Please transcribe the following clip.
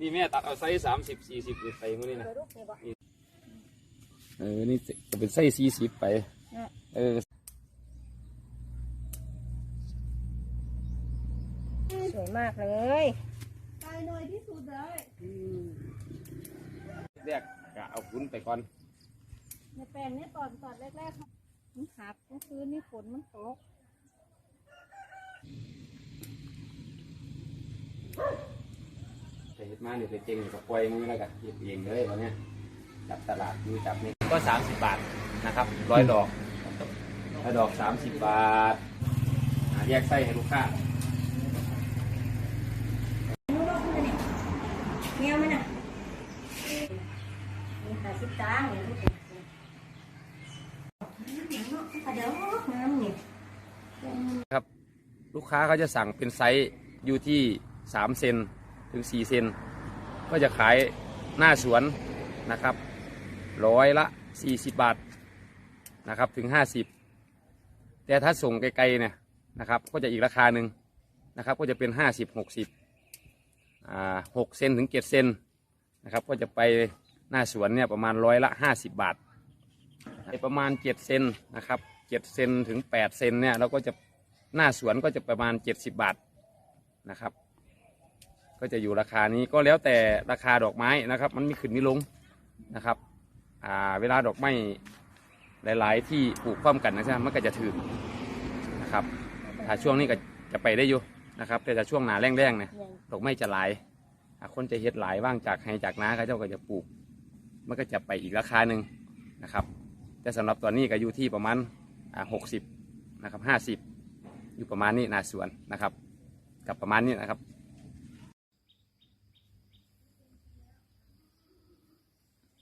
นี่แม่ตัดเอาไซส์สามสิบสี่สิบไปมื้อนี้นะไปลูกนี่บ่เออ นี่ก็เป็นไส้สี่สิบไปเนี่ยเออสวยมากเลยตายน้อยที่สุดเลยแรกก็เอาขุนไปก่อนในแปลงนี้ตอนตอนแรกๆมันหักเมื่อคืนนี่ฝนมันตก แต่เห็ด มาเนี่ยเป็นเจริงกับปล่อยมือแล้วกันเก็บเองเลยวันเนี้ยจับตลาดมือจับนี่ก็สามสิบบาทนะครับร้อยดอกร้อยดอกสามสิบบาทอ่าแยกไส้ให้ลูกค้าเงี้ยมันอะมีหาสิบตังค์เนี่ยลูกเดี๋ยวน้ำนี่ครับ ลูกค้าเขาจะสั่งเป็นไซส์อยู่ที่สามเซนถึงสี่เซน ก็จะขายหน้าสวนนะครับร้อยละสี่สิบบาทนะครับถึงห้าสิบแต่ถ้าส่งไกลๆเนี่ยนะครับก็จะอีกราคาหนึ่งนะครับก็จะเป็นห้าสิบหกสิบอ่าหกเซนถึงเจเซนนะครับก็จะไปหน้าสวนเนี่ยประมาณร้อยละห้าสิบบาทไปประมาณเจ็ดเซนนะครับเจ็ดเซนถึงแปดเซนเนี่ยเราก็จะหน้าสวนก็จะประมาณเจ็ดสิบบาทนะครับ ก็จะอยู่ราคานี้ก็แล้วแต่ราคาดอกไม้นะครับ มันมีขึ้นมีลงนะครับอ่าเวลาดอกไม้หลาย ๆ ที่ปลูกพร้อมกันนะใช่ไหมมันก็จะถือนะครับถ้าช่วงนี้ก็จะไปได้อยู่นะครับ แต่ถ้าช่วงหนาแรงๆเนี่ยดอกไม้จะหลายคนจะเฮ็ดหลายว่างจากให้จากน้าเขาเจ้าก็จะปลูก มันก็จะไปอีกราคาหนึ่งนะครับ แต่สำหรับตัวนี้ก็อยู่ที่ประมาณหกสิบนะครับห้าสิบอยู่ประมาณนี้นาสวนนะครับ กับประมาณนี้นะครับ